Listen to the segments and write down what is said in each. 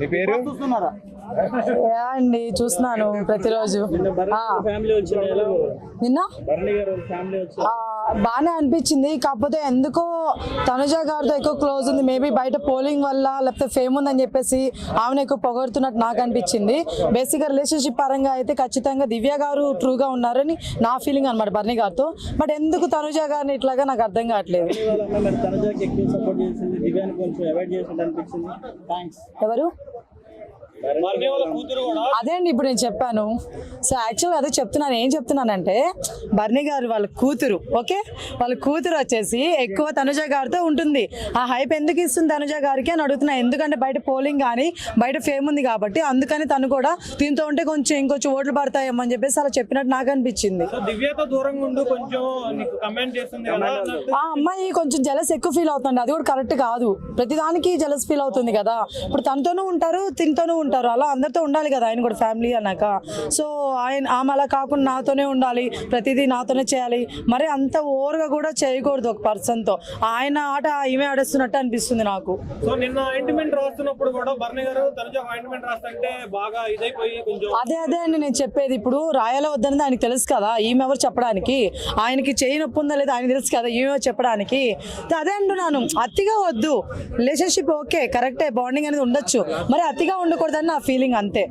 మీ పేరు? అండి చూస్తున్నాను ప్రతిరోజు. నిన్న బాగానే అనిపించింది. కాకపోతే ఎందుకో తనుజ గారితో ఎక్కువ క్లోజ్ ఉంది. మేబీ బయట పోలింగ్ వల్ల లేకపోతే ఫేమ్ ఉందని చెప్పేసి ఆమెను ఎక్కువ పొగడుతున్నట్టు నాకు అనిపించింది. బేసిక్గా రిలేషన్షిప్ పరంగా అయితే ఖచ్చితంగా దివ్య గారు ట్రూగా ఉన్నారని నా ఫీలింగ్ అనమాట బర్నీ గారితో. బట్ ఎందుకు తనుజ గారిని ఇట్లాగా నాకు అర్థం కావట్లేదు. ఎవరు భరణి వాళ్ళ కూతురు కూడా అదే అండి ఇప్పుడు నేను చెప్పాను. సో యాక్చువల్గా అదే చెప్తున్నాను. ఏం చెప్తున్నానంటే బర్నీ గారు వాళ్ళ కూతురు ఓకే? వాళ్ళ కూతురు వచ్చేసి ఎక్కువ తనుజ గారితో ఉంటుంది. ఆ హైప్ ఎందుకు ఇస్తుంది తనుజ గారికి అని అడుగుతున్నా. ఎందుకంటే బయట పోలింగ్ కానీ బయట ఫేమ్ ఉంది కాబట్టి అందుకని తను కూడా దీంతో ఉంటే కొంచెం ఇంకొంచెం ఓట్లు పడతాయేమో అని చెప్పేసి అలా చెప్పినట్టు నాకు అనిపించింది. సో దివ్యతో దూరంగా ఉండు కొంచెం నీకు కమెంట్ చేస్తుంది కదా ఆ అమ్మాయి కొంచెం జలస్ ఎక్కువ ఫీల్ అవుతుంది. అది కూడా కరెక్ట్ కాదు. ప్రతిదానికి జలస్ ఫీల్ అవుతుంది కదా. ఇప్పుడు తనతోనూ ఉంటారు తినతోనూ ఉంటారు. అలా అందరితో ఉండాలి కదా ఆయన కూడా ఫ్యామిలీ అన్నాక. సో ఆయన ఆమె అలా కాకుండా నాతోనే ఉండాలి ప్రతిదీ నాతోనే చేయాలి. మరి అంత ఓవర్గా కూడా చేయకూడదు ఒక పర్సన్తో. ఆయన ఆట ఈమె ఆడేస్తున్నట్టు అనిపిస్తుంది నాకు. సో నిన్న ఆయింట్మెంట్ రాస్తున్నప్పుడు కూడా భరణి గారు తనజ ఆయింట్మెంట్ రాస్తుంటే బాగా ఇదైపోయి కొంచెం అదే అదే అండి నేను చెప్పేది. ఇప్పుడు రాయాల వద్దనేది ఆయనకి తెలుసు కదా ఈమె ఎవరు చెప్పడానికి? ఆయనకి చేయి నొప్పి ఉందా లేదా ఆయన తెలుసు కదా ఈమె చెప్పడానికి? అదే అంటున్నాను. అతిగా వద్దు. రిలేషన్షిప్ ఓకే కరెక్టే బాండింగ్ అనేది ఉండొచ్చు. మరి అతిగా ఉండకూడదని నా ఫీలింగ్ అంతే.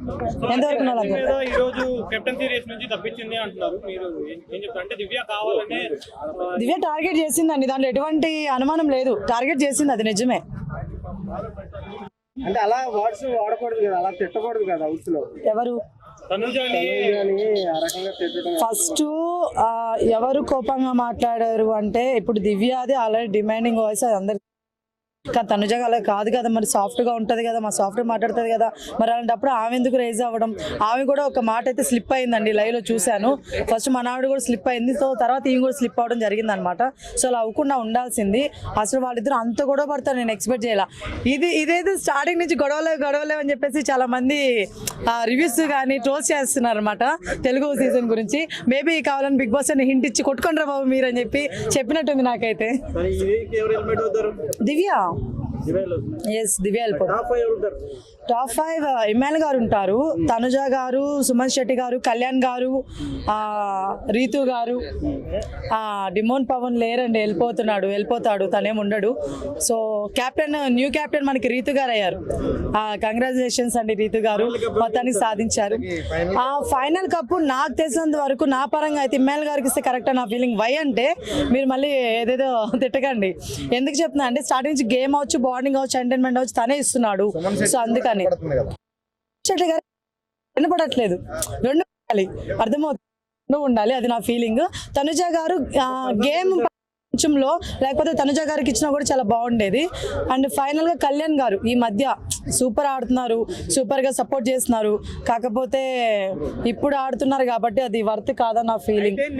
ఎంతవరకు దివ్య దగ్గర మీద ఈ రోజు కెప్టెన్సీ రేస్ నుంచి తప్పించింది అంటున్నారు. మీరు ఏం ఏం చెప్తారు? అంటే దివ్య కావాలనే ఆ, దివ్య టార్గెట్ చేసిందండి. దాంట్లో ఎటువంటి అనుమానం లేదు. టార్గెట్ చేసింది అది నిజమే. అంటే అలా వర్డ్స్ వాడకూడదు కదా. అలా తిట్టకూడదు కదా హౌస్లో ఎవరు అని ఫస్ట్ ఎవరు కోపంగా మాట్లాడారు అంటే ఇప్పుడు దివ్య అది ఆల్రెడీ డిమాండింగ్ వాయిస్ అది అందరికి కానీ తనుజగా అలా కాదు కదా మరి సాఫ్ట్గా ఉంటది కదా మా సాఫ్ట్ మాట్లాడుతుంది కదా మరి అలాంటప్పుడు ఆమె ఎందుకు రైజ్ అవ్వడం? ఆమె కూడా ఒక మాట అయితే స్లిప్ అయిందండి లైవ్లో చూశాను. ఫస్ట్ మన ఆవిడ కూడా స్లిప్ అయింది సో తర్వాత ఈమె కూడా స్లిప్ అవడం జరిగింది అనమాట సో అలా అవ్వకుండా ఉండాల్సింది. అసలు వాళ్ళిద్దరు అంత గొడవ పడతారు నేను ఎక్స్పెక్ట్ చేయాల. ఇది ఇదేదో స్టార్టింగ్ నుంచి గొడవలే గొడవలే అని చెప్పేసి చాలా మంది రివ్యూస్ కానీ ట్రోల్స్ చేస్తున్నారు అనమాట తెలుగు సీజన్ గురించి. మేబీ కావాలని బిగ్ బాస్ అని హింట్ ఇచ్చి కొట్టుకుంటారా బాబు మీరు అని చెప్పి చెప్పినట్టుంది నాకైతే. Divya? Yes Divya top five Emmanuel గారు ఉంటారు. తనుజ గారు సుమన్ శెట్టి గారు కళ్యాణ్ గారు ఆ, రీతు గారు. ఆ, డిమోన్ పవన్ లేరండి వెళ్ళిపోతున్నాడు వెళ్ళిపోతాడు తనేం ఉండడు. సో కెప్టెన్ న్యూ కెప్టెన్ మనకి రీతు గారు అయ్యారు. కంగ్రాచులేషన్స్ అండి రీతు గారు. మొత్తానికి సాధించారు. ఆ ఫైనల్ కప్పు నాకు తెలిసినంత వరకు నా పరంగా అయితే ఇమ్మాయిల్ గారికి ఇస్తే కరెక్ట్ నా ఫీలింగ్ వై అంటే మీరు మళ్ళీ ఏదేదో తిట్టకండి. ఎందుకు చెప్తున్నా అంటే స్టార్టింగ్ నుంచి గేమ్ అవచ్చు బాండింగ్ అవచ్చు ఎంటర్టైన్మెంట్ అవచ్చు తనే ఇస్తున్నాడు. సో అందుకని. వినపడట్లేదు రెండు అర్థమవుతుంది? ఉండాలి. అది నా ఫీలింగ్. తనుజ గారు గేమ్ కొంచెంలో లేకపోతే తనుజ గారికి ఇచ్చినా కూడా చాలా బాగుండేది. అండ్ ఫైనల్గా కళ్యాణ్ గారు ఈ మధ్య సూపర్ ఆడుతున్నారు. సూపర్గా సపోర్ట్ చేస్తున్నారు. కాకపోతే ఇప్పుడు ఆడుతున్నారు కాబట్టి అది వర్త్ కాదని నా ఫీలింగ్.